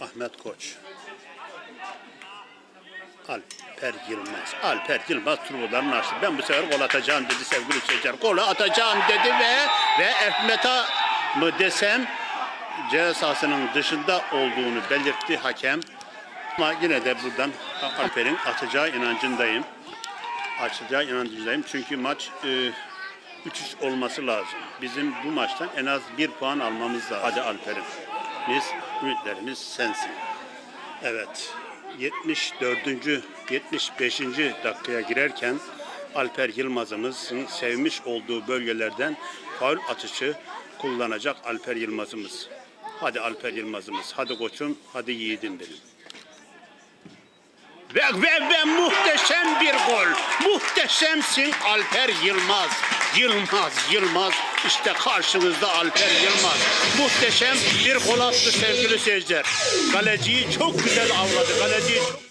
Ahmet Koç. Alper Yılmaz. Alper Yılmaz turbolarını açtı. Ben bu sefer gol atacağım dedi sevgili seyirciler. Golü atacağım dedi ve ve Ahmet'a mı desem C sahasının dışında olduğunu belirtti hakem. Ama yine de buradan Alper'in atacağı inancındayım. Atacağı inancındayım. Çünkü maç e, 3-3 olması lazım. Bizim bu maçtan en az bir puan almamız lazım. Hadi Alper'im. Biz ümitlerimiz sensin. Evet. 74. 75. dakikaya girerken Alper Yılmaz'ımızın sevmiş olduğu bölgelerden faul atışı kullanacak Alper Yılmaz'ımız. Hadi Alper Yılmaz'ımız. Hadi koçum, hadi yiğidim benim. Ve, ve, ve muhteşem bir gol. Muhteşemsin Alper Yılmaz. Yılmaz, Yılmaz. İşte karşınızda Alper Yılmaz. Muhteşem bir gol attı sevgili seyirciler. Kaleciyi çok güzel avladı. Kaleciyi çok...